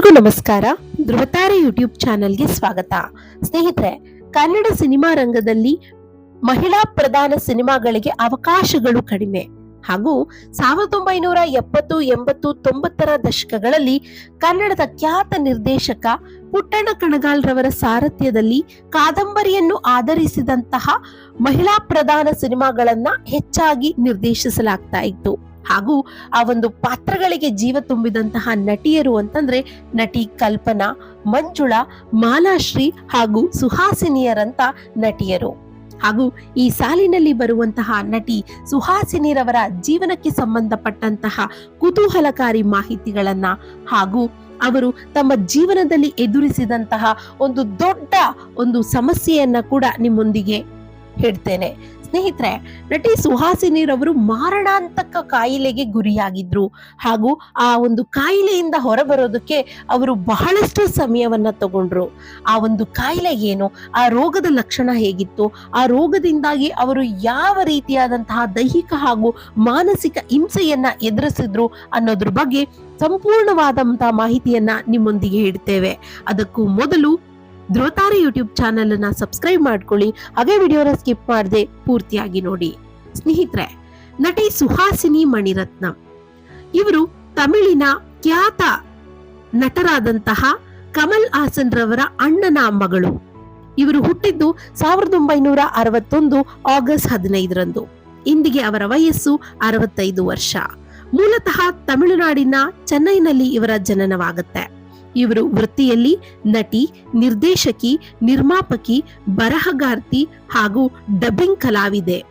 ಎಲ್ರಿಗೂ ನಮಸ್ಕಾರ. ಧ್ರುವತಾರೆ ಯೂಟ್ಯೂಬ್ ಚಾನೆಲ್ಗೆ ಸ್ವಾಗತ. ಸ್ನೇಹಿತರೆ, ಕನ್ನಡ ಸಿನಿಮಾ ರಂಗದಲ್ಲಿ ಮಹಿಳಾ ಪ್ರಧಾನ ಸಿನಿಮಾಗಳಿಗೆ ಅವಕಾಶಗಳು ಕಡಿಮೆ. ಹಾಗೂ ಸಾವಿರದ ಒಂಬೈನೂರ ಎಪ್ಪತ್ತು, ಎಂಬತ್ತು, ತೊಂಬತ್ತರ ದಶಕಗಳಲ್ಲಿ ಕನ್ನಡದ ಖ್ಯಾತ ನಿರ್ದೇಶಕ ಪುಟ್ಟಣ್ಣ ಕಣಗಾಲ್ ರವರ ಸಾರಥ್ಯದಲ್ಲಿ ಕಾದಂಬರಿಯನ್ನು ಆಧರಿಸಿದಂತಹ ಮಹಿಳಾ ಪ್ರಧಾನ ಸಿನಿಮಾಗಳನ್ನ ಹೆಚ್ಚಾಗಿ ನಿರ್ದೇಶಿಸಲಾಗ್ತಾ ಇತ್ತು. ಹಾಗೂ ಆ ಒಂದು ಪಾತ್ರಗಳಿಗೆ ಜೀವ ತುಂಬಿದಂತಹ ನಟಿಯರು ಅಂತಂದ್ರೆ ನಟಿ ಕಲ್ಪನಾ, ಮಂಜುಳಾ, ಮಾಲಾಶ್ರೀ ಹಾಗೂ ಸುಹಾಸಿನಿಯರಂತ ನಟಿಯರು. ಹಾಗೂ ಈ ಸಾಲಿನಲ್ಲಿ ಬರುವಂತಹ ನಟಿ ಸುಹಾಸಿನಿರವರ ಜೀವನಕ್ಕೆ ಸಂಬಂಧಪಟ್ಟಂತಹ ಕುತೂಹಲಕಾರಿ ಮಾಹಿತಿಗಳನ್ನ ಹಾಗೂ ಅವರು ತಮ್ಮ ಜೀವನದಲ್ಲಿ ಎದುರಿಸಿದಂತಹ ಒಂದು ದೊಡ್ಡ ಒಂದು ಸಮಸ್ಯೆಯನ್ನ ಕೂಡ ನಿಮ್ಮೊಂದಿಗೆ ಹೇಳ್ತೇನೆ. ಸ್ನೇಹಿತರೆ, ನಟಿ ಸುಹಾಸಿನಿರವರು ಮಾರಣಾಂತಕ ಕಾಯಿಲೆಗೆ ಗುರಿಯಾಗಿದ್ರು. ಹಾಗೂ ಆ ಒಂದು ಕಾಯಿಲೆಯಿಂದ ಹೊರಬರೋದಕ್ಕೆ ಅವರು ಬಹಳಷ್ಟು ಸಮಯವನ್ನ ತಗೊಂಡ್ರು. ಆ ಒಂದು ಕಾಯಿಲೆ ಏನು? ಆ ರೋಗದ ಲಕ್ಷಣ ಹೇಗಿತ್ತು? ಆ ರೋಗದಿಂದಾಗಿ ಅವರು ಯಾವ ರೀತಿಯಾದಂತಹ ದೈಹಿಕ ಹಾಗೂ ಮಾನಸಿಕ ಹಿಂಸೆಯನ್ನ ಎದುರಿಸಿದ್ರು ಅನ್ನೋದ್ರ ಬಗ್ಗೆ ಸಂಪೂರ್ಣವಾದಂತಹ ಮಾಹಿತಿಯನ್ನ ನಿಮ್ಮೊಂದಿಗೆ ಇಡ್ತೇವೆ ಅದಕ್ಕೂ ಮೊದಲು ಧ್ರುವತಾರೆ ಯೂಟ್ಯೂಬ್ ಚಾನೆಲ್ ಅನ್ನ ಸಬ್ಸ್ಕ್ರೈಬ್ ಮಾಡ್ಕೊಳ್ಳಿ. ಹಾಗೆ ವಿಡಿಯೋನ ಸ್ಕಿಪ್ ಮಾಡದೆ ಪೂರ್ತಿಯಾಗಿ ನೋಡಿ. ಸ್ನೇಹಿತರೆ, ನಟಿ ಸುಹಾಸಿನಿ ಮಣಿರತ್ನ. ಇವರು ತಮಿಳಿನ ಖ್ಯಾತ ನಟರಾದಂತಹ ಕಮಲ್ ಹಾಸನ್ ರವರ ಅಣ್ಣನ ಮಗಳು. ಇವರು ಹುಟ್ಟಿದ್ದು ಸಾವಿರದ ಒಂಬೈನೂರ ಅರವತ್ತೊಂದು ಆಗಸ್ಟ್ ಹದಿನೈದರಂದು. ಇಂದಿಗೆ ಅವರ ವಯಸ್ಸು ಅರವತ್ತೈದು ವರ್ಷ. ಮೂಲತಃ ತಮಿಳುನಾಡಿನ ಚೆನ್ನೈನಲ್ಲಿ ಇವರ ಜನನವಾಗುತ್ತೆ. ಇವರು ವೃತ್ತಿಯಲ್ಲಿ ನಟಿ, ನಿರ್ದೇಶಕಿ, ನಿರ್ಮಾಪಕಿ ಬರಹಗಾರ್ತಿ ಹಾಗೂ ಡಬ್ಬಿಂಗ್ ಕಲಾವಿದೆ.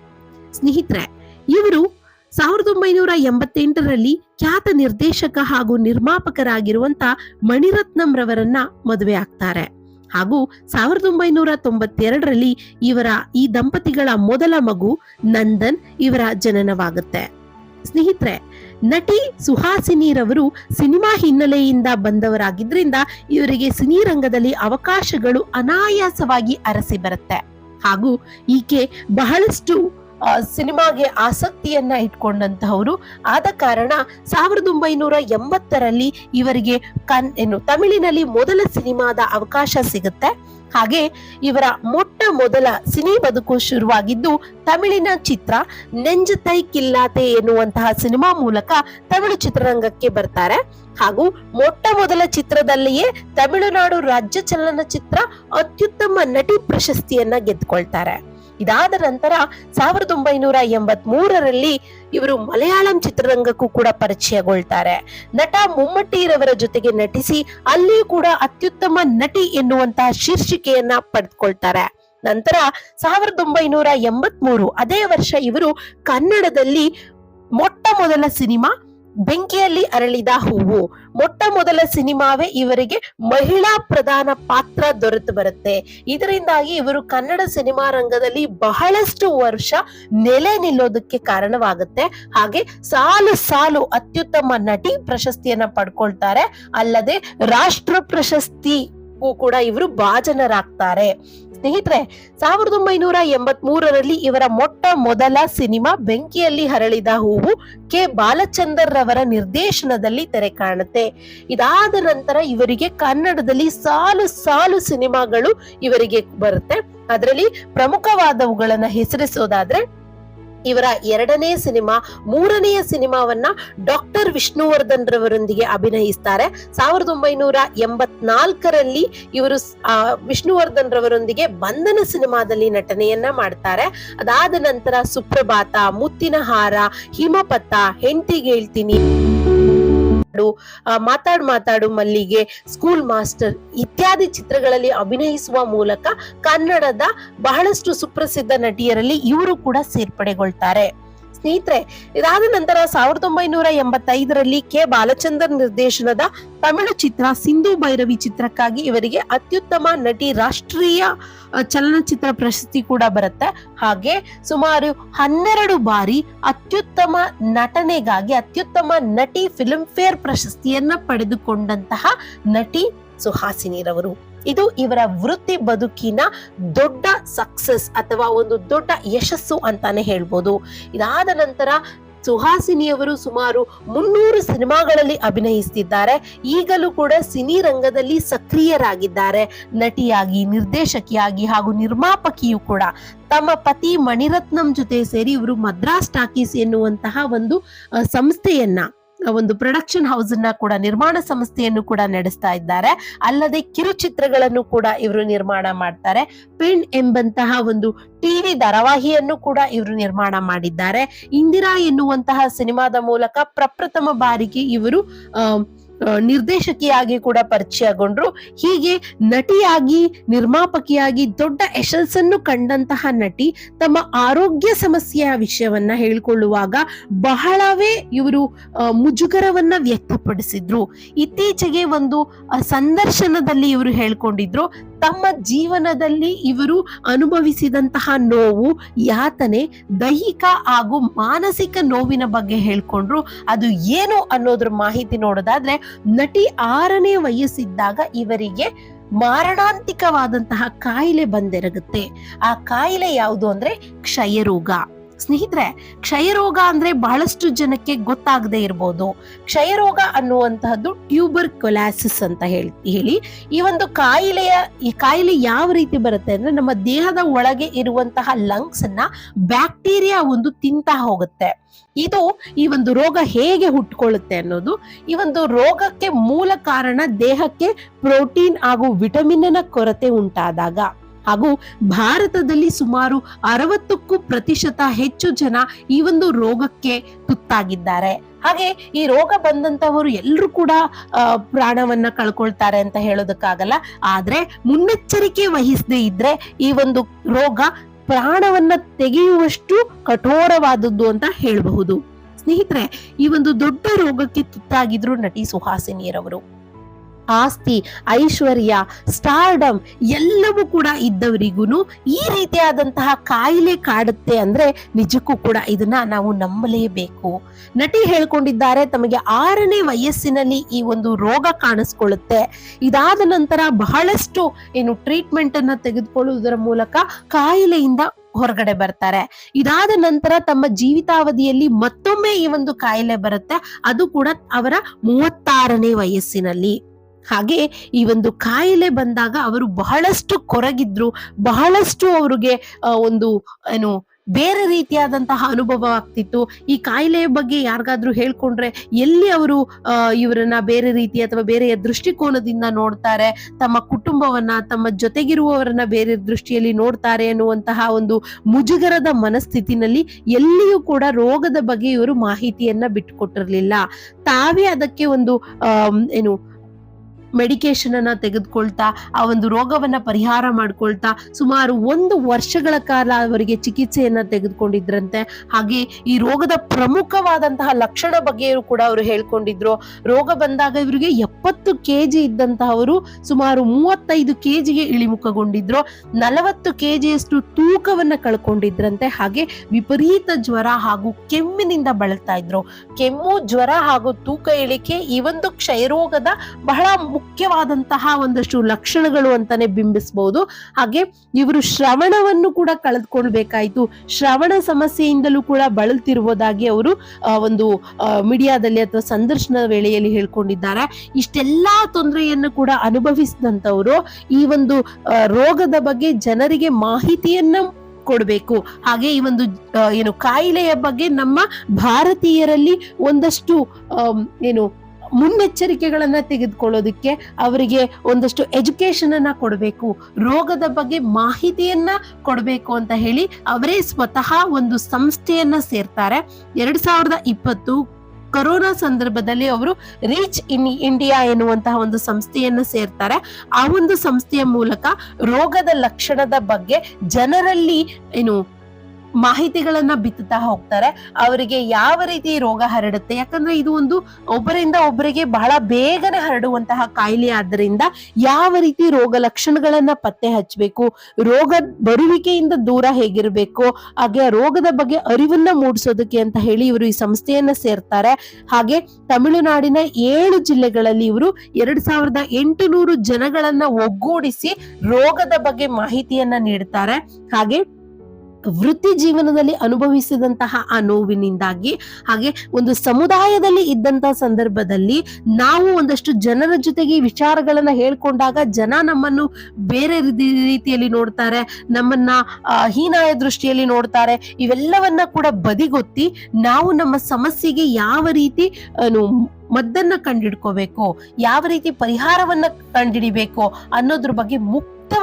ಸ್ನೇಹಿತರೆ, ಇವರು ಸಾವಿರದ ಒಂಬೈನೂರ ಎಂಬತ್ತೆಂಟರಲ್ಲಿ ಖ್ಯಾತ ನಿರ್ದೇಶಕ ಹಾಗೂ ನಿರ್ಮಾಪಕರಾಗಿರುವಂತ ಮಣಿರತ್ನಂ ರವರನ್ನ ಮದುವೆ ಆಗ್ತಾರೆ. ಹಾಗೂ ಸಾವಿರದ ಒಂಬೈನೂರ ತೊಂಬತ್ತೆರಡರಲ್ಲಿ ಇವರ ಈ ದಂಪತಿಗಳ ಮೊದಲ ಮಗು ನಂದನ್ ಇವರ ಜನನವಾಗುತ್ತೆ. ಸ್ನೇಹಿತರೆ, ನಟಿ ಸುಹಾಸಿನಿರವರು ಸಿನಿಮಾ ಹಿನ್ನೆಲೆಯಿಂದ ಬಂದವರಾಗಿದ್ರಿಂದ ಇವರಿಗೆ ಸಿನಿರಂಗದಲ್ಲಿ ಅವಕಾಶಗಳು ಅನಾಯಾಸವಾಗಿ ಅರಸಿ ಬರುತ್ತೆ. ಹಾಗೂ ಈಕೆ ಬಹಳಷ್ಟು ಸಿನಿಮಾಗೆ ಆಸಕ್ತಿಯನ್ನ ಇಟ್ಕೊಂಡಂತಹವರು. ಆದ ಕಾರಣ ಸಾವಿರದ ಒಂಬೈನೂರ ಎಂಬತ್ತರಲ್ಲಿ ಇವರಿಗೆ ಕನ್, ಏನು, ತಮಿಳಿನಲ್ಲಿ ಮೊದಲ ಸಿನಿಮಾದ ಅವಕಾಶ ಸಿಗುತ್ತೆ. ಹಾಗೆ ಇವರ ಮೊಟ್ಟ ಮೊದಲ ಸಿನಿ ಬದುಕು ಶುರುವಾಗಿದ್ದು ತಮಿಳಿನ ಚಿತ್ರ ನೆಂಜತೈ ಕಿಲ್ಲಾತೆ ಎನ್ನುವಂತಹ ಸಿನಿಮಾ ಮೂಲಕ ತಮಿಳು ಚಿತ್ರರಂಗಕ್ಕೆ ಬರ್ತಾರೆ. ಹಾಗೂ ಮೊಟ್ಟ ಮೊದಲ ಚಿತ್ರದಲ್ಲಿಯೇ ತಮಿಳುನಾಡು ರಾಜ್ಯ ಚಲನಚಿತ್ರ ಅತ್ಯುತ್ತಮ ನಟಿ ಪ್ರಶಸ್ತಿಯನ್ನ ಗೆದ್ಕೊಳ್ತಾರೆ. ಇದಾದ ನಂತರ ಸಾವಿರದ ಒಂಬೈನೂರ ಎಂಬತ್ ಮೂರರಲ್ಲಿ ಇವರು ಮಲಯಾಳಂ ಚಿತ್ರರಂಗಕ್ಕೂ ಕೂಡ ಪರಿಚಯಗೊಳ್ತಾರೆ. ನಟ ಮುಮ್ಮಟ್ಟಿರವರ ಜೊತೆಗೆ ನಟಿಸಿ ಅಲ್ಲಿಯೂ ಕೂಡ ಅತ್ಯುತ್ತಮ ನಟಿ ಎನ್ನುವಂತಹ ಶೀರ್ಷಿಕೆಯನ್ನ ಪಡೆದುಕೊಳ್ತಾರೆ. ನಂತರ ಸಾವಿರದ ಒಂಬೈನೂರ ಎಂಬತ್ ಅದೇ ವರ್ಷ ಇವರು ಕನ್ನಡದಲ್ಲಿ ಮೊಟ್ಟ ಮೊದಲ ಸಿನಿಮಾ ಬೆಂಕಿಯಲ್ಲಿ ಅರಳಿದ ಹೂವು. ಮೊಟ್ಟ ಮೊದಲ ಸಿನಿಮಾವೇ ಇವರಿಗೆ ಮಹಿಳಾ ಪ್ರಧಾನ ಪಾತ್ರ ದೊರೆತು ಬರುತ್ತೆ. ಇದರಿಂದಾಗಿ ಇವರು ಕನ್ನಡ ಸಿನಿಮಾ ರಂಗದಲ್ಲಿ ಬಹಳಷ್ಟು ವರ್ಷ ನೆಲೆ ನಿಲ್ಲೋದಕ್ಕೆ ಕಾರಣವಾಗುತ್ತೆ. ಹಾಗೆ ಸಾಲು ಸಾಲು ಅತ್ಯುತ್ತಮ ನಟಿ ಪ್ರಶಸ್ತಿಯನ್ನ ಪಡ್ಕೊಳ್ತಾರೆ. ಅಲ್ಲದೆ ರಾಷ್ಟ್ರ ಪ್ರಶಸ್ತಿ ಕೂಡ ಇವರು ಭಾಜನರಾಗ್ತಾರೆ. ಸ್ನೇಹಿತರೆ, ಸಾವಿರದ ಒಂಬೈನೂರ ಎಂಬತ್ ಮೂರರಲ್ಲಿ ಇವರ ಮೊಟ್ಟ ಮೊದಲ ಸಿನಿಮಾ ಬೆಂಕಿಯಲ್ಲಿ ಹರಳಿದ ಹೂವು ಕೆ. ಬಾಲಚಂದರ್ ರವರ ನಿರ್ದೇಶನದಲ್ಲಿ ತೆರೆ ಕಾಣುತ್ತೆ. ಇದಾದ ನಂತರ ಇವರಿಗೆ ಕನ್ನಡದಲ್ಲಿ ಸಾಲು ಸಾಲು ಸಿನಿಮಾಗಳು ಇವರಿಗೆ ಬರುತ್ತೆ. ಅದರಲ್ಲಿ ಪ್ರಮುಖವಾದವುಗಳನ್ನ ಹೆಸರಿಸೋದಾದ್ರೆ ಇವರ ಎರಡನೇ ಸಿನಿಮಾ, ಮೂರನೆಯ ಸಿನಿಮಾವನ್ನ ಡಾಕ್ಟರ್ ವಿಷ್ಣುವರ್ಧನ್ ರವರೊಂದಿಗೆ ಅಭಿನಯಿಸ್ತಾರೆ. ಸಾವಿರದ ಒಂಬೈನೂರ ಎಂಬತ್ನಾಲ್ಕರಲ್ಲಿ ಇವರು ವಿಷ್ಣುವರ್ಧನ್ ರವರೊಂದಿಗೆ ಬಂಧನ ಸಿನಿಮಾದಲ್ಲಿ ನಟನೆಯನ್ನ ಮಾಡ್ತಾರೆ. ಅದಾದ ನಂತರ ಸುಪ್ರಭಾತ ಮುತ್ತಿನ ಹಾರ ಹಿಮಪತ ಹೆಂಡತಿಗೆ ಆ, ಮಾತಾಡು ಮಾತಾಡು ಮಲ್ಲಿಗೆ ಸ್ಕೂಲ್ ಮಾಸ್ಟರ್ ಇತ್ಯಾದಿ ಚಿತ್ರಗಳಲ್ಲಿ ಅಭಿನಯಿಸುವ ಮೂಲಕ ಕನ್ನಡದ ಬಹಳಷ್ಟು ಸುಪ್ರಸಿದ್ಧ ನಟಿಯರಲ್ಲಿ ಇವರು ಕೂಡ ಸೇರ್ಪಡೆಗೊಳ್ತಾರೆ. ಸ್ನೇಹಿತರೆ, ಇದಾದ ನಂತರ ಸಾವಿರದ ಒಂಬೈನೂರ ಎಂಬತ್ತೈದರಲ್ಲಿ ಕೆ. ಬಾಲಚಂದ್ರ ನಿರ್ದೇಶನದ ತಮಿಳು ಚಿತ್ರ ಸಿಂಧು ಭೈರವಿ ಚಿತ್ರಕ್ಕಾಗಿ ಇವರಿಗೆ ಅತ್ಯುತ್ತಮ ನಟಿ ರಾಷ್ಟ್ರೀಯ ಚಲನಚಿತ್ರ ಪ್ರಶಸ್ತಿ ಕೂಡ ಬರುತ್ತೆ. ಹಾಗೆ ಸುಮಾರು ಹನ್ನೆರಡು ಬಾರಿ ಅತ್ಯುತ್ತಮ ನಟನೆಗಾಗಿ ಅತ್ಯುತ್ತಮ ನಟಿ ಫಿಲ್ಮ್ ಫೇರ್ ಪ್ರಶಸ್ತಿಯನ್ನ ಪಡೆದುಕೊಂಡಂತಹ ನಟಿ ಸುಹಾಸಿನಿರವರು. ಇದು ಇವರ ವೃತ್ತಿ ಬದುಕಿನ ದೊಡ್ಡ ಸಕ್ಸಸ್ ಅಥವಾ ಒಂದು ದೊಡ್ಡ ಯಶಸ್ಸು ಅಂತಾನೆ ಹೇಳ್ಬೋದು. ಇದಾದ ನಂತರ ಸುಹಾಸಿನಿಯವರು ಸುಮಾರು ಮುನ್ನೂರು ಸಿನಿಮಾಗಳಲ್ಲಿ ಅಭಿನಯಿಸುತ್ತಿದ್ದಾರೆ ಈಗಲೂ ಕೂಡ ಸಿನಿ ರಂಗದಲ್ಲಿ ಸಕ್ರಿಯರಾಗಿದ್ದಾರೆ. ನಟಿಯಾಗಿ, ನಿರ್ದೇಶಕಿಯಾಗಿ ಹಾಗೂ ನಿರ್ಮಾಪಕಿಯೂ ಕೂಡ. ತಮ್ಮ ಪತಿ ಮಣಿರತ್ನಂ ಜೊತೆ ಸೇರಿ ಇವರು ಮದ್ರಾಸ್ ಟಾಕೀಸ್ ಎನ್ನುವಂತಹ ಒಂದು ಸಂಸ್ಥೆಯನ್ನ ಒಂದು ಪ್ರೊಡಕ್ಷನ್ ಹೌಸ್ ಅನ್ನ ಕೂಡ ನಿರ್ಮಾಣ ಸಂಸ್ಥೆಯನ್ನು ಕೂಡ ನಡೆಸ್ತಾ ಇದ್ದಾರೆ. ಅಲ್ಲದೆ ಕಿರುಚಿತ್ರಗಳನ್ನು ಕೂಡ ಇವರು ನಿರ್ಮಾಣ ಮಾಡ್ತಾರೆ. ಪಿನ್ ಎಂಬಂತಹ ಒಂದು ಟಿವಿ ಧಾರಾವಾಹಿಯನ್ನು ಕೂಡ ಇವರು ನಿರ್ಮಾಣ ಮಾಡಿದ್ದಾರೆ. ಇಂದಿರಾ ಎನ್ನುವಂತಹ ಸಿನಿಮಾದ ಮೂಲಕ ಪ್ರಪ್ರಥಮ ಬಾರಿಗೆ ಇವರು ಆ, ನಿರ್ದೇಶಕಿಯಾಗಿ ಕೂಡ ಪರಿಚಯಗೊಂಡ್ರು. ಹೀಗೆ ನಟಿಯಾಗಿ, ನಿರ್ಮಾಪಕಿಯಾಗಿ ದೊಡ್ಡ ಯಶಸ್ಸನ್ನು ಕಂಡಂತಹ ನಟಿ ತಮ್ಮ ಆರೋಗ್ಯ ಸಮಸ್ಯೆಯ ವಿಷಯವನ್ನ ಹೇಳಿಕೊಳ್ಳುವಾಗ ಬಹಳವೇ ಇವರು ಮುಜುಗರವನ್ನ ವ್ಯಕ್ತಪಡಿಸಿದ್ರು. ಇತ್ತೀಚೆಗೆ ಒಂದು ಸಂದರ್ಶನದಲ್ಲಿ ಇವರು ಹೇಳ್ಕೊಂಡಿದ್ರು, ತಮ್ಮ ಜೀವನದಲ್ಲಿ ಇವರು ಅನುಭವಿಸಿದಂತಹ ನೋವು ಯಾತನೆ, ದೈಹಿಕ ಹಾಗೂ ಮಾನಸಿಕ ನೋವಿನ ಬಗ್ಗೆ ಹೇಳ್ಕೊಂಡ್ರು. ಅದು ಏನು ಅನ್ನೋದ್ರ ಮಾಹಿತಿ ನೋಡೋದಾದ್ರೆ ನಟಿ ಆರನೇ ವಯಸ್ಸಿದ್ದಾಗ ಇವರಿಗೆ ಮಾರಣಾಂತಿಕವಾದಂತಹ ಕಾಯಿಲೆ ಬಂದೆರಗುತ್ತೆ. ಆ ಕಾಯಿಲೆ ಯಾವುದು ಅಂದ್ರೆ ಕ್ಷಯರೋಗ. ಸ್ನೇಹಿತರೆ, ಕ್ಷಯರೋಗ ಅಂದ್ರೆ ಬಹಳಷ್ಟು ಜನಕ್ಕೆ ಗೊತ್ತಾಗದೆ ಇರಬಹುದು ಕ್ಷಯರೋಗ ಅನ್ನುವಂತಹದ್ದು ಟ್ಯೂಬರ್ ಕೊಲಾಸಿಸ್ ಅಂತ ಹೇಳಿ ಹೇಳಿ. ಈ ಒಂದು ಕಾಯಿಲೆಯ, ಈ ಕಾಯಿಲೆ ಯಾವ ರೀತಿ ಬರುತ್ತೆ ಅಂದ್ರೆ ನಮ್ಮ ದೇಹದ ಒಳಗೆ ಇರುವಂತಹ ಲಂಗ್ಸ್ ಅನ್ನ ಬ್ಯಾಕ್ಟೀರಿಯಾ ಒಂದು ತಿಂತಾ ಹೋಗುತ್ತೆ. ಇದು ಈ ಒಂದು ರೋಗ ಹೇಗೆ ಹುಟ್ಕೊಳ್ಳುತ್ತೆ ಅನ್ನೋದು, ಈ ಒಂದು ರೋಗಕ್ಕೆ ಮೂಲ ಕಾರಣ ದೇಹಕ್ಕೆ ಪ್ರೋಟೀನ್ ಹಾಗೂ ವಿಟಮಿನ್ ಕೊರತೆ ಉಂಟಾದಾಗ. ಹಾಗೂ ಭಾರತದಲ್ಲಿ ಸುಮಾರು ಅರವತ್ತಕ್ಕೂ ಪ್ರತಿಶತ ಹೆಚ್ಚು ಜನ ಈ ಒಂದು ರೋಗಕ್ಕೆ ತುತ್ತಾಗಿದ್ದಾರೆ. ಹಾಗೆ ಈ ರೋಗ ಬಂದಂತವರು ಎಲ್ಲರೂ ಕೂಡ ಪ್ರಾಣವನ್ನ ಕಳ್ಕೊಳ್ತಾರೆ ಅಂತ ಹೇಳೋದಕ್ಕಾಗಲ್ಲ. ಆದ್ರೆ ಮುನ್ನೆಚ್ಚರಿಕೆ ವಹಿಸದೇ ಇದ್ರೆ ಈ ಒಂದು ರೋಗ ಪ್ರಾಣವನ್ನ ತೆಗೆಯುವಷ್ಟು ಕಠೋರವಾದದ್ದು ಅಂತ ಹೇಳಬಹುದು. ಸ್ನೇಹಿತರೆ, ಈ ಒಂದು ದೊಡ್ಡ ರೋಗಕ್ಕೆ ತುತ್ತಾಗಿದ್ರು ನಟಿ ಸುಹಾಸಿನಿಯರವರು. ಆಸ್ತಿ, ಐಶ್ವರ್ಯ ಸ್ಟಾರ್ಡಮ್ ಎಲ್ಲವೂ ಕೂಡ ಇದ್ದವರಿಗೂ ಈ ರೀತಿಯಾದಂತಹ ಕಾಯಿಲೆ ಕಾಡುತ್ತೆ ಅಂದ್ರೆ ನಿಜಕ್ಕೂ ಕೂಡ ಇದನ್ನ ನಾವು ನಂಬಲೇಬೇಕು. ನಟಿ ಹೇಳ್ಕೊಂಡಿದ್ದಾರೆ, ತಮಗೆ ಆರನೇ ವಯಸ್ಸಿನಲ್ಲಿ ಈ ಒಂದು ರೋಗ ಕಾಣಿಸ್ಕೊಳ್ಳುತ್ತೆ. ಇದಾದ ನಂತರ ಬಹಳಷ್ಟು ಏನು ಟ್ರೀಟ್ಮೆಂಟ್ ಅನ್ನ ತೆಗೆದುಕೊಳ್ಳುವುದರ ಮೂಲಕ ಕಾಯಿಲೆಯಿಂದ ಹೊರಗಡೆ ಬರ್ತಾರೆ. ಇದಾದ ನಂತರ ತಮ್ಮ ಜೀವಿತಾವಧಿಯಲ್ಲಿ ಮತ್ತೊಮ್ಮೆ ಈ ಒಂದು ಕಾಯಿಲೆ ಬರುತ್ತೆ. ಅದು ಕೂಡ ಅವರ ಮೂವತ್ತಾರನೇ ವಯಸ್ಸಿನಲ್ಲಿ. ಹಾಗೆ ಈ ಒಂದು ಕಾಯಿಲೆ ಬಂದಾಗ ಅವರು ಬಹಳಷ್ಟು ಕೊರಗಿದ್ರು, ಬಹಳಷ್ಟು ಅವ್ರಿಗೆ ಒಂದು, ಏನು, ಬೇರೆ ರೀತಿಯಾದಂತಹ ಅನುಭವ ಆಗ್ತಿತ್ತು. ಈ ಕಾಯಿಲೆಯ ಬಗ್ಗೆ ಯಾರಿಗಾದ್ರೂ ಹೇಳ್ಕೊಂಡ್ರೆ ಎಲ್ಲಿ ಅವರು ಇವರನ್ನ ಬೇರೆ ರೀತಿ ಅಥವಾ ಬೇರೆ ದೃಷ್ಟಿಕೋನದಿಂದ ನೋಡ್ತಾರೆ, ತಮ್ಮ ಕುಟುಂಬವನ್ನ, ತಮ್ಮ ಜೊತೆಗಿರುವವರನ್ನ ಬೇರೆ ದೃಷ್ಟಿಯಲ್ಲಿ ನೋಡ್ತಾರೆ ಅನ್ನುವಂತಹ ಒಂದು ಮುಜುಗರದ ಮನಸ್ಥಿತಿನಲ್ಲಿ ಎಲ್ಲಿಯೂ ಕೂಡ ರೋಗದ ಬಗ್ಗೆ ಇವರು ಮಾಹಿತಿಯನ್ನ ಬಿಟ್ಟುಕೊಟ್ಟಿರ್ಲಿಲ್ಲ ತಾವೇ ಅದಕ್ಕೆ ಒಂದು ಏನು ಮೆಡಿಕೇಶನ್ ಅನ್ನ ತೆಗೆದುಕೊಳ್ತಾ, ಆ ಒಂದು ರೋಗವನ್ನ ಪರಿಹಾರ ಮಾಡ್ಕೊಳ್ತಾ ಸುಮಾರು ಒಂದು ವರ್ಷಗಳ ಕಾಲ ಅವರಿಗೆ ಚಿಕಿತ್ಸೆಯನ್ನ ತೆಗೆದುಕೊಂಡಿದ್ರಂತೆ. ಹಾಗೆ ಈ ರೋಗದ ಪ್ರಮುಖವಾದಂತಹ ಲಕ್ಷಣ ಬಗ್ಗೆಯೂ ಕೂಡ ಅವರು ಹೇಳ್ಕೊಂಡಿದ್ರು. ರೋಗ ಬಂದಾಗ ಇವರಿಗೆ ಎಪ್ಪತ್ತು ಕೆಜಿ ಇದ್ದಂತಹವರು ಸುಮಾರು ಮೂವತ್ತೈದು ಕೆಜಿಗೆ ಇಳಿಮುಖಗೊಂಡಿದ್ರು. ನಲವತ್ತು ಕೆಜಿಯಷ್ಟು ತೂಕವನ್ನ ಕಳ್ಕೊಂಡಿದ್ರಂತೆ. ಹಾಗೆ ವಿಪರೀತ ಜ್ವರ ಹಾಗೂ ಕೆಮ್ಮಿನಿಂದ ಬಳಲ್ತಾ ಇದ್ರು. ಕೆಮ್ಮು, ಜ್ವರ ಹಾಗೂ ತೂಕ ಇಳಿಕೆ ಈ ಒಂದು ಕ್ಷಯರೋಗದ ಬಹಳ ಮುಖ್ಯವಾದಂತಹ ಒಂದಷ್ಟು ಲಕ್ಷಣಗಳು ಅಂತಾನೆ ಬಿಂಬಿಸಬಹುದು ಹಾಗೆ ಇವರು ಶ್ರವಣವನ್ನು ಕೂಡ ಕಳೆದುಕೊಳ್ಬೇಕಾಯ್ತು. ಶ್ರವಣ ಸಮಸ್ಯೆಯಿಂದಲೂ ಕೂಡ ಬಳಲ್ತಿರುವುದಾಗಿ ಅವರು ಒಂದು ಮೀಡಿಯಾದಲ್ಲಿ ಅಥವಾ ಸಂದರ್ಶನ ವೇಳೆಯಲ್ಲಿ ಹೇಳ್ಕೊಂಡಿದ್ದಾರೆ. ಇಷ್ಟೆಲ್ಲಾ ತೊಂದರೆಯನ್ನು ಕೂಡ ಅನುಭವಿಸಿದಂತವರು ಈ ಒಂದು ರೋಗದ ಬಗ್ಗೆ ಜನರಿಗೆ ಮಾಹಿತಿಯನ್ನ ಕೊಡಬೇಕು. ಹಾಗೆ ಈ ಒಂದು ಏನು ಕಾಯಿಲೆಯ ಬಗ್ಗೆ ನಮ್ಮ ಭಾರತೀಯರಲ್ಲಿ ಒಂದಷ್ಟು ಏನು ಮುನ್ನೆಚ್ಚರಿಕೆಗಳನ್ನ ತೆಗೆದುಕೊಳ್ಳೋದಕ್ಕೆ ಅವರಿಗೆ ಒಂದಷ್ಟು ಎಜುಕೇಶನ್ ಅನ್ನ ಕೊಡಬೇಕು, ರೋಗದ ಬಗ್ಗೆ ಮಾಹಿತಿಯನ್ನ ಕೊಡಬೇಕು ಅಂತ ಹೇಳಿ ಅವರೇ ಸ್ವತಃ ಒಂದು ಸಂಸ್ಥೆಯನ್ನ ಸೇರ್ತಾರೆ. ಎರಡ್ ಸಾವಿರದ ಇಪ್ಪತ್ತು ಕರೋನಾ ಸಂದರ್ಭದಲ್ಲಿ ಅವರು ರೀಚ್ ಇನ್ ಇಂಡಿಯಾ ಎನ್ನುವಂತಹ ಒಂದು ಸಂಸ್ಥೆಯನ್ನ ಸೇರ್ತಾರೆ. ಆ ಒಂದು ಸಂಸ್ಥೆಯ ಮೂಲಕ ರೋಗದ ಲಕ್ಷಣದ ಬಗ್ಗೆ ಜನರಲ್ಲಿ ಏನು ಮಾಹಿತಿಗಳನ್ನ ಬಿತ್ತುತ್ತಾ ಹೋಗ್ತಾರೆ. ಅವರಿಗೆ ಯಾವ ರೀತಿ ರೋಗ ಹರಡುತ್ತೆ? ಯಾಕಂದ್ರೆ ಇದು ಒಂದು ಒಬ್ಬರಿಂದ ಒಬ್ಬರಿಗೆ ಬಹಳ ಬೇಗನೆ ಹರಡುವಂತಹ ಕಾಯಿಲೆ. ಆದ್ದರಿಂದ ಯಾವ ರೀತಿ ರೋಗ ಲಕ್ಷಣಗಳನ್ನ ಪತ್ತೆ ಹಚ್ಚಬೇಕು? ರೋಗ ಬರುವಿಕೆಯಿಂದ ದೂರ ಹೇಗಿರಬೇಕು? ಹಾಗೆ ರೋಗದ ಬಗ್ಗೆ ಅರಿವನ್ನ ಮೂಡಿಸೋದಕ್ಕೆ ಅಂತ ಹೇಳಿ ಇವರು ಈ ಸಂಸ್ಥೆಯನ್ನ ಸೇರ್ತಾರೆ. ಹಾಗೆ ತಮಿಳುನಾಡಿನ ಏಳು ಜಿಲ್ಲೆಗಳಲ್ಲಿ ಇವರು ಎರಡ್ ಸಾವಿರದ ಎಂಟು ನೂರು ಜನಗಳನ್ನ ಒಗ್ಗೂಡಿಸಿ ರೋಗದ ಬಗ್ಗೆ ಮಾಹಿತಿಯನ್ನ ನೀಡ್ತಾರೆ. ಹಾಗೆ ವೃತ್ತಿ ಜೀವನದಲ್ಲಿ ಅನುಭವಿಸಿದಂತಹ ಆ ನೋವಿನಿಂದಾಗಿ, ಹಾಗೆ ಒಂದು ಸಮುದಾಯದಲ್ಲಿ ಇದ್ದಂತಹ ಸಂದರ್ಭದಲ್ಲಿ ನಾವು ಒಂದಷ್ಟು ಜನರ ಜೊತೆಗೆ ವಿಚಾರಗಳನ್ನ ಹೇಳ್ಕೊಂಡಾಗ ಜನ ನಮ್ಮನ್ನು ಬೇರೆ ರೀತಿಯಲ್ಲಿ ನೋಡ್ತಾರೆ, ನಮ್ಮನ್ನ ಹೀನಾಯ ದೃಷ್ಟಿಯಲ್ಲಿ ನೋಡ್ತಾರೆ, ಇವೆಲ್ಲವನ್ನ ಕೂಡ ಬದಿಗೊತ್ತಿ ನಾವು ನಮ್ಮ ಸಮಸ್ಯೆಗೆ ಯಾವ ರೀತಿ ಮದ್ದನ್ನ ಕಂಡಿಡ್ಕೋಬೇಕು, ಯಾವ ರೀತಿ ಪರಿಹಾರವನ್ನ ಕಂಡಿಡಿಬೇಕು ಅನ್ನೋದ್ರ ಬಗ್ಗೆ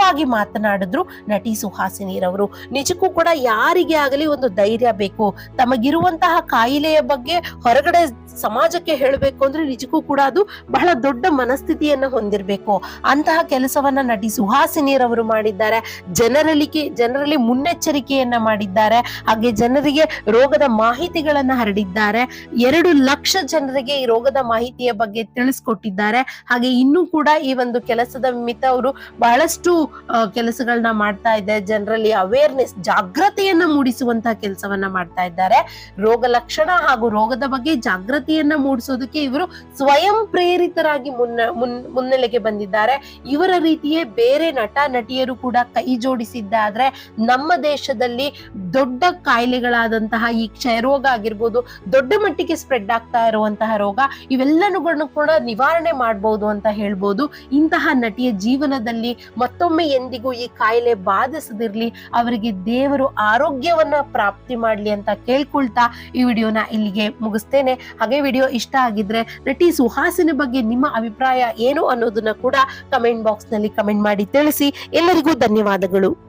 ಮುಕ್ತವಾಗಿ ಮಾತನಾಡಿದ್ರು ನಟಿ ಸುಹಾಸಿನಿರವರು ನಿಜಕ್ಕೂ ಕೂಡ ಯಾರಿಗೆ ಆಗಲಿ ಒಂದು ಧೈರ್ಯ ಬೇಕು. ತಮಗಿರುವಂತಹ ಕಾಯಿಲೆಯ ಬಗ್ಗೆ ಹೊರಗಡೆ ಸಮಾಜಕ್ಕೆ ಹೇಳಬೇಕು ಅಂದ್ರೆ ನಿಜಕ್ಕೂ ಕೂಡ ಅದು ಬಹಳ ದೊಡ್ಡ ಮನಸ್ಥಿತಿಯನ್ನ ಹೊಂದಿರಬೇಕು. ಅಂತಹ ಕೆಲಸವನ್ನ ನಟಿ ಸುಹಾಸಿನಿರವರು ಮಾಡಿದ್ದಾರೆ. ಜನರಲ್ಲಿ ಜನರಲ್ಲಿ ಮುನ್ನೆಚ್ಚರಿಕೆಯನ್ನ ಮಾಡಿದ್ದಾರೆ. ಹಾಗೆ ಜನರಿಗೆ ರೋಗದ ಮಾಹಿತಿಗಳನ್ನ ಹರಡಿದ್ದಾರೆ. ಎರಡು ಲಕ್ಷ ಜನರಿಗೆ ಈ ರೋಗದ ಮಾಹಿತಿಯ ಬಗ್ಗೆ ತಿಳಿಸ್ಕೊಟ್ಟಿದ್ದಾರೆ. ಹಾಗೆ ಇನ್ನೂ ಕೂಡ ಈ ಒಂದು ಕೆಲಸದ ನಿಮಿತ್ತ ಅವರು ಬಹಳಷ್ಟು ಕೆಲಸಗಳನ್ನ ಮಾಡ್ತಾ ಇದೆ ಜನರಲ್ಲಿ ಅವೇರ್ನೆಸ್ ಜಾಗೃತಿಯನ್ನ ಮೂಡಿಸುವಂತಹ ಕೆಲಸವನ್ನ ಮಾಡ್ತಾ ಇದ್ದಾರೆ. ರೋಗ ಲಕ್ಷಣ ಹಾಗೂ ರೋಗದ ಬಗ್ಗೆ ಜಾಗೃತಿಯನ್ನ ಮೂಡಿಸೋದಕ್ಕೆ ಇವರು ಸ್ವಯಂ ಪ್ರೇರಿತರಾಗಿ ಮುನ್ನ, ಮುನ್, ಮುನ್ನೆಲೆಗೆ ಬಂದಿದ್ದಾರೆ. ಇವರ ರೀತಿಯೇ ಬೇರೆ ನಟ, ನಟಿಯರು ಕೂಡ ಕೈ ಜೋಡಿಸಿದ್ದಾದ್ರೆ ನಮ್ಮ ದೇಶದಲ್ಲಿ ದೊಡ್ಡ ಕಾಯಿಲೆಗಳಾದಂತಹ ಈ ಕ್ಷಯರೋಗ ಆಗಿರ್ಬೋದು, ದೊಡ್ಡ ಮಟ್ಟಿಗೆ ಸ್ಪ್ರೆಡ್ ಆಗ್ತಾ ಇರುವಂತಹ ರೋಗ ಇವೆಲ್ಲನುಗಳನ್ನು ಕೂಡ ನಿವಾರಣೆ ಮಾಡಬಹುದು ಅಂತ ಹೇಳ್ಬೋದು. ಇಂತಹ ನಟಿಯ ಜೀವನದಲ್ಲಿ ಮತ್ತೊಮ್ಮೆ ಎಂದಿಗೂ ಈ ಕಾಯಿಲೆ ಬಾಧಿಸದಿರ್ಲಿ, ಅವರಿಗೆ ದೇವರು ಆರೋಗ್ಯವನ್ನ ಪ್ರಾಪ್ತಿ ಮಾಡ್ಲಿ ಅಂತ ಕೇಳ್ಕೊಳ್ತಾ ಈ ವಿಡಿಯೋನ ಇಲ್ಲಿಗೆ ಮುಗಿಸ್ತೇನೆ. ಹಾಗೆ ವಿಡಿಯೋ ಇಷ್ಟ ಆಗಿದ್ರೆ ನಟಿ ಸುಹಾಸಿನ ಬಗ್ಗೆ ನಿಮ್ಮ ಅಭಿಪ್ರಾಯ ಏನು ಅನ್ನೋದನ್ನ ಕೂಡ ಕಮೆಂಟ್ ಬಾಕ್ಸ್ನಲ್ಲಿ ಕಮೆಂಟ್ ಮಾಡಿ ತಿಳಿಸಿ. ಎಲ್ಲರಿಗೂ ಧನ್ಯವಾದಗಳು.